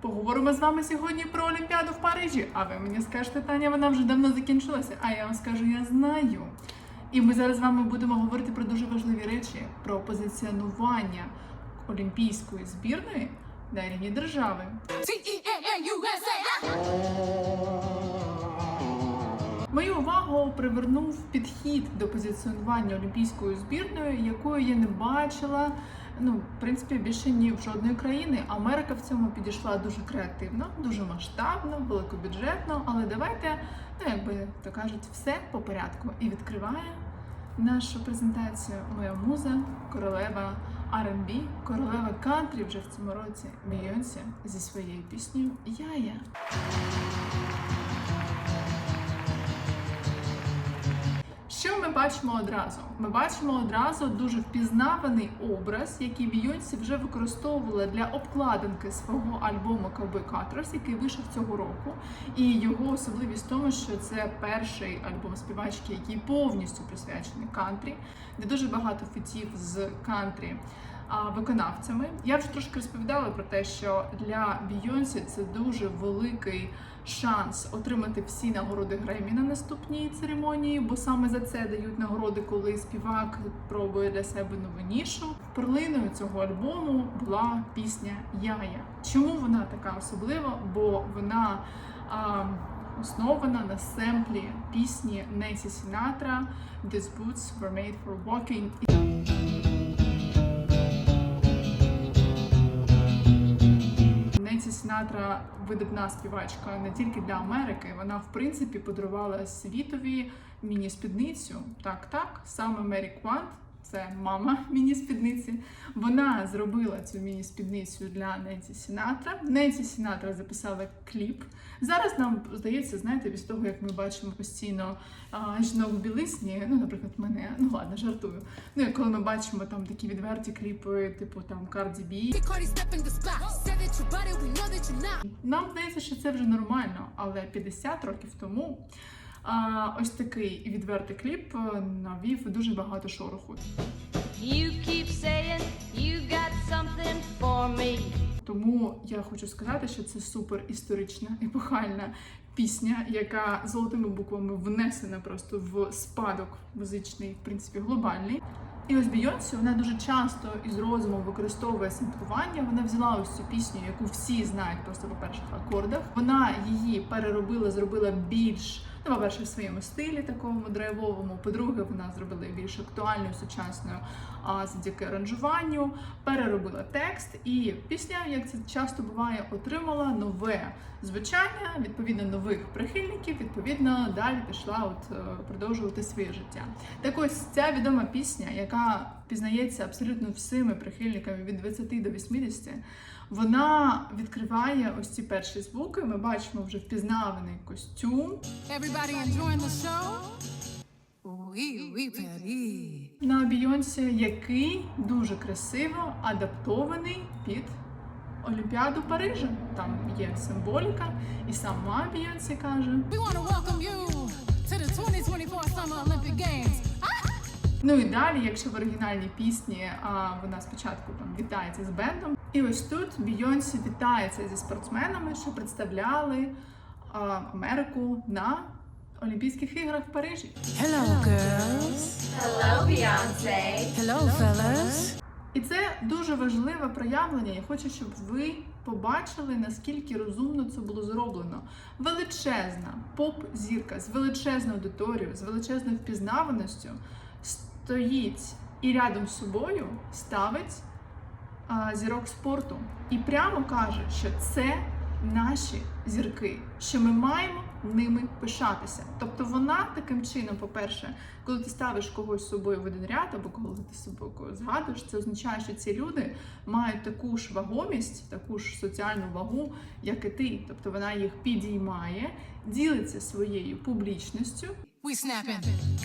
Поговоримо з вами сьогодні про Олімпіаду в Парижі. А ви мені скажете, Таня, вона вже давно закінчилася. А я вам скажу, я знаю. І ми зараз з вами будемо говорити про дуже важливі речі: про позиціонування олімпійської збірної на рівні держави. Мою увагу привернув підхід до позиціонування олімпійською збірною, якою я не бачила. Ну, в принципі, більше ні в жодної країни. Америка в цьому підійшла дуже креативно, дуже масштабно, великобюджетно. Але давайте, ну якби то кажуть, все по порядку. І відкриває нашу презентацію моя муза, королева R&B, королева кантрі вже в цьому році Бейонсі зі своєю піснею Яя. Що бачимо одразу? Ми бачимо одразу дуже впізнаваний образ, який Бійонсі вже використовувала для обкладинки свого альбому Cowboy Cutters, який вийшов цього року. І його особливість в тому, що це перший альбом співачки, який повністю присвячений кантрі, де дуже багато фітів з кантрі. Виконавцями я вже трошки розповідала про те, що для Бійонсі це дуже великий шанс отримати всі нагороди Гремі на наступній церемонії, бо саме за це дають нагороди, коли співак пробує для себе нову нішу. Перлиною цього альбому була пісня Яя. Чому вона така особлива? Бо вона а, основана на семплі пісні Несі Сінатра These boots were made for walking. Сінатра видатна співачка не тільки для Америки. Вона в принципі подарувала світові міні-спідницю. Так, так, саме Мері Квант, це мама міні-спідниці. Вона зробила цю міні-спідницю для Ненсі Сінатра. Ненсі Сінатра записала кліп. Зараз нам здається, знаєте, після того як ми бачимо постійно а, жінок в білизні, ну, наприклад, мене, ну ладно, жартую. Ну, як коли ми бачимо там такі відверті кліпи, типу там you're not. Нам здається, що це вже нормально, але 50 років тому ось такий відвертий кліп е, навів дуже багато шороху. You keep saying you got something for me. Тому я хочу сказати, що це супер історична епохальна пісня, яка золотими буквами внесена просто в спадок музичний, в принципі, глобальний. І ось Бійонсі, вона дуже часто із розумом використовує самплування. Вона взяла ось цю пісню, яку всі знають просто по перших акордах. Вона її переробила, зробила більш ну, по-перше, в своєму стилі такому драйвовому. По-друге, вона зробила більш актуальною, сучасною а, завдяки аранжуванню, переробила текст, і пісня, як це часто буває, отримала нове звучання, відповідно нових прихильників. Відповідно, далі пішла от е, продовжувати своє життя. Так ось ця відома пісня, яка пізнається абсолютно всіми прихильниками від 20 до 80, вона відкриває ось ці перші звуки. Ми бачимо вже впізнаваний костюм. Everybody enjoying the show? Oui, oui, Paris. на Бійонсі, який дуже красиво адаптований під Олімпіаду Парижа. Там є символіка, і сама Бійонсі каже. We want to welcome you to the 2024 Summer Olympic Games. Ну і далі, якщо в оригінальній пісні а, вона спочатку там вітається з бендом, і ось тут Бійонсі вітається зі спортсменами, що представляли а, Америку на Олімпійських іграх в Парижі. Hello, girls. Hello, Beyonce. Hello, fellas. І це дуже важливе проявлення. Я хочу, щоб ви побачили, наскільки розумно це було зроблено. Величезна поп-зірка з величезною аудиторією, з величезною впізнаваністю стоїть і рядом з собою ставить а, зірок спорту. І прямо каже, що це наші зірки, що ми маємо ними пишатися. Тобто вона таким чином, по-перше, коли ти ставиш когось з собою в один ряд, або коли ти собою згадуєш, це означає, що ці люди мають таку ж вагомість, таку ж соціальну вагу, як і ти. Тобто вона їх підіймає, ділиться своєю публічністю We. Tom's place.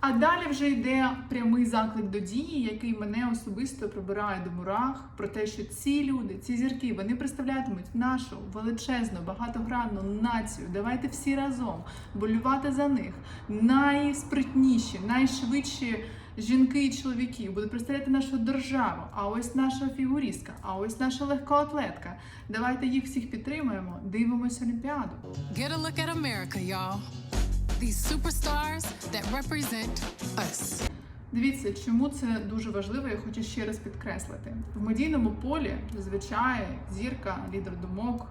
А далі вже йде прямий заклик до дії, який мене особисто пробирає до мурах про те, що ці люди, ці зірки, вони представлятимуть нашу величезну багатогранну націю. Давайте всі разом болювати за них. Найспритніші, найшвидші жінки і чоловіки будуть представляти нашу державу. А ось наша фігуристка, а ось наша легкоатлетка. Давайте їх всіх підтримаємо. Дивимося Олімпіаду. Get a look at America, y'all. These superstars that represent us. Дивіться, чому це дуже важливо, я хочу ще раз підкреслити. В медійному полі зазвичай зірка, лідер думок,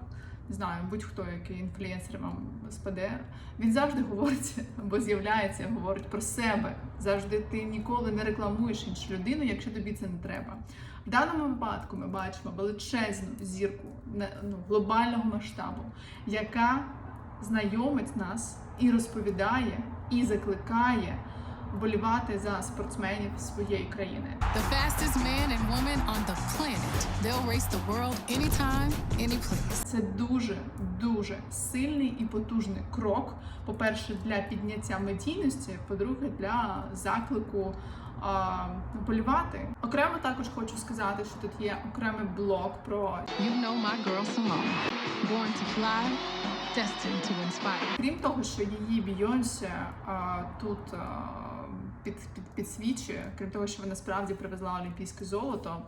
не знаю, будь-хто, який інфлюенсер вам спаде, він завжди говорить або з'являється, говорить про себе. Завжди ти ніколи не рекламуєш іншу людину, якщо тобі це не треба. В даному випадку ми бачимо величезну зірку ну, глобального масштабу, яка знайомить нас і розповідає, і закликає вболівати за спортсменів своєї країни. The fastest man and woman on the planet. They'll race the world anytime, any place. Це дуже дуже сильний і потужний крок. По-перше, для підняття медійності, по-друге, для заклику вболівати. Окремо також хочу сказати, що тут є окремий блок про You know my girl Simone. Born to fly, destined to inspire. Крім того, що її Бійонсе тут під, під, підсвічує, крім того, що вона справді привезла олімпійське золото.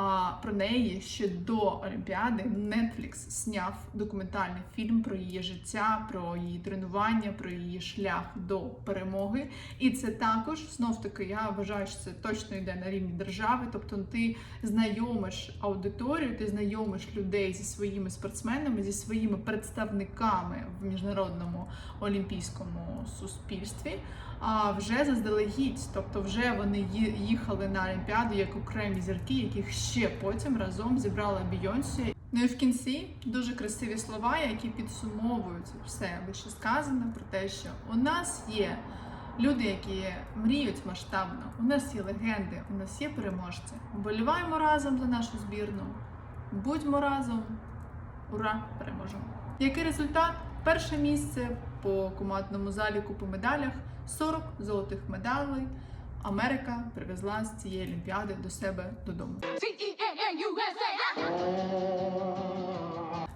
А про неї ще до Олімпіади Netflix зняв документальний фільм про її життя, про її тренування, про її шлях до перемоги. І це також знов таки я вважаю, що це точно йде на рівні держави. Тобто ти знайомиш аудиторію, ти знайомиш людей зі своїми спортсменами, зі своїми представниками в міжнародному олімпійському суспільстві. А вже заздалегідь, тобто вже вони їхали на Олімпіаду як окремі зірки, яких ще потім разом зібрала Бійонсі. Ну і в кінці дуже красиві слова, які підсумовують все вище сказане про те, що у нас є люди, які мріють масштабно, у нас є легенди, у нас є переможці. Вболіваємо разом за нашу збірну, будьмо разом, ура, переможемо! Який результат? Перше місце по командному заліку по медалях 40 золотих медалей. Америка привезла з цієї олімпіади до себе додому.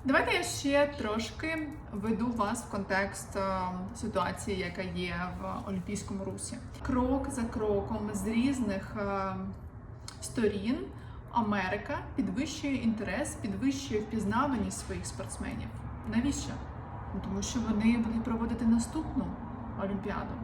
Давайте я ще трошки веду вас в контекст е, ситуації, яка є в Олімпійському русі. Крок за кроком з різних е, сторін Америка підвищує інтерес, підвищує впізнаваність своїх спортсменів. Навіщо? Ну, тому що вони будуть проводити наступну Олімпіаду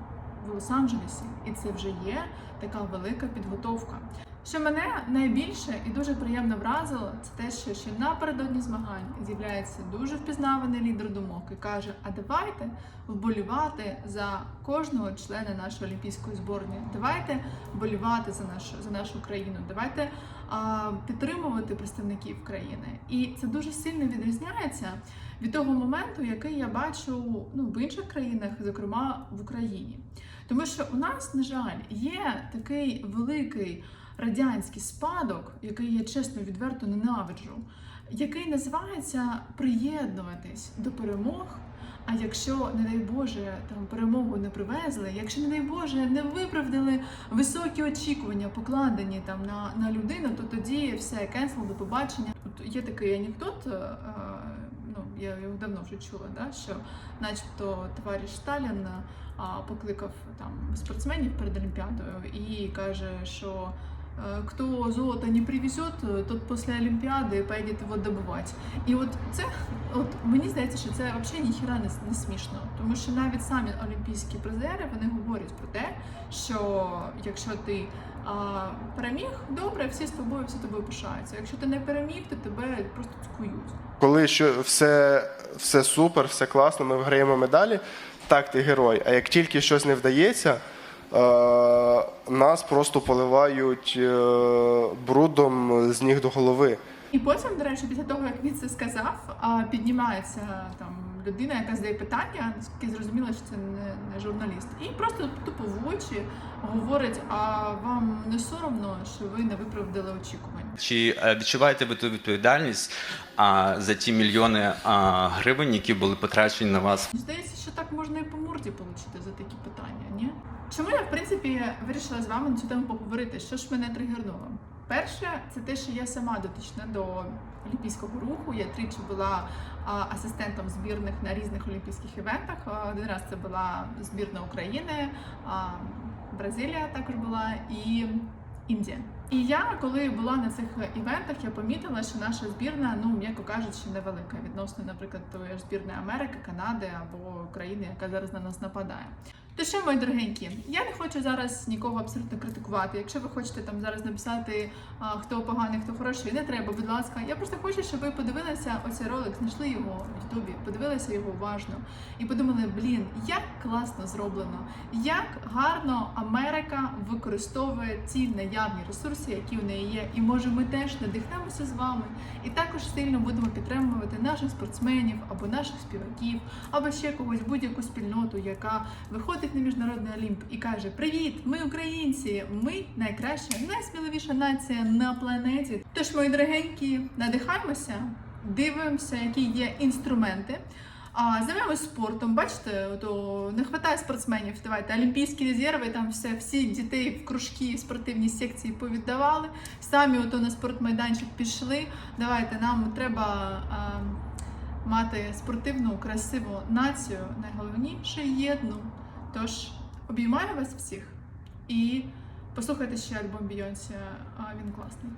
в Лос-Анджелесі, і це вже є така велика підготовка. Що мене найбільше і дуже приємно вразило, це те, що ще напередодні змагань з'являється дуже впізнаваний лідер думок і каже: А давайте вболівати за кожного члена нашої олімпійської зборної. Давайте вболівати за нашу за нашу країну. Давайте а, підтримувати представників країни. І це дуже сильно відрізняється від того моменту, який я бачу ну, в інших країнах, зокрема в Україні. Тому що у нас, на жаль, є такий великий радянський спадок, який я чесно відверто ненавиджу, який називається приєднуватись до перемог. А якщо, не дай Боже, там перемогу не привезли, якщо, не дай Боже, не виправдали високі очікування, покладені там на, на людину, то тоді все кенсел до побачення. Тут є такий анекдот. е, Ну, я його давно вже чула, да, що начебто товариш Сталін а, покликав там спортсменів перед Олімпіадою і каже, що е, хто золото не привезет, тот після Олімпіади поїде його добувати. І от це, от мені здається, що це взагалі ніхіра не, не смішно, тому що навіть самі олімпійські призери вони говорять про те, що якщо ти а, переміг, добре, всі з тобою, всі тобою пишаються. Якщо ти не переміг, то тебе просто цькують. Коли що все, все супер, все класно, ми виграємо медалі, так ти герой. А як тільки щось не вдається, е, нас просто поливають е, брудом з ніг до голови. І потім, до речі, після того, як він це сказав, піднімається там людина, яка задає питання, наскільки зрозуміло, що це не, не журналіст, і просто тупо в очі говорить: а вам не соромно, що ви не виправдали очікувань? Чи е, відчуваєте ви ту відповідальність а, за ті мільйони а, гривень, які були потрачені на вас? Здається, що так можна і по морді отримати за такі питання, ні? Чому я в принципі вирішила з вами на цю тему поговорити? Що ж мене тригернуло? Перше, це те, що я сама дотична до олімпійського руху. Я тричі була асистентом збірних на різних олімпійських івентах. Один раз це була збірна України, Бразилія також була і Індія. І я, коли була на цих івентах, я помітила, що наша збірна, ну м'яко кажучи, невелика відносно, наприклад, тої збірної Америки, Канади або країни, яка зараз на нас нападає. То що, мої дорогенькі, я не хочу зараз нікого абсолютно критикувати. Якщо ви хочете там зараз написати, хто поганий, хто хороший, не треба, будь ласка. Я просто хочу, щоб ви подивилися оцей ролик, знайшли його в Ютубі, подивилися його уважно і подумали, блін, як класно зроблено, як гарно Америка використовує ці наявні ресурси, які в неї є. І може ми теж надихнемося з вами і також сильно будемо підтримувати наших спортсменів або наших співаків, або ще когось будь-яку спільноту, яка виходить на міжнародний олімп і каже: Привіт, ми українці! Ми найкраща, найсміливіша нація на планеті. Тож, мої дорогенькі, надихаємося, дивимося, які є інструменти. А займаємось спортом, бачите, то не вистачає спортсменів. Давайте олімпійські резерви, там все, всі дітей в кружки, спортивні секції повіддавали. Самі ото на спортмайданчик пішли. Давайте нам треба а, мати спортивну, красиву націю. Найголовніше єдну. Тож обіймаю вас всіх і послухайте ще альбом Бійонсі, він класний.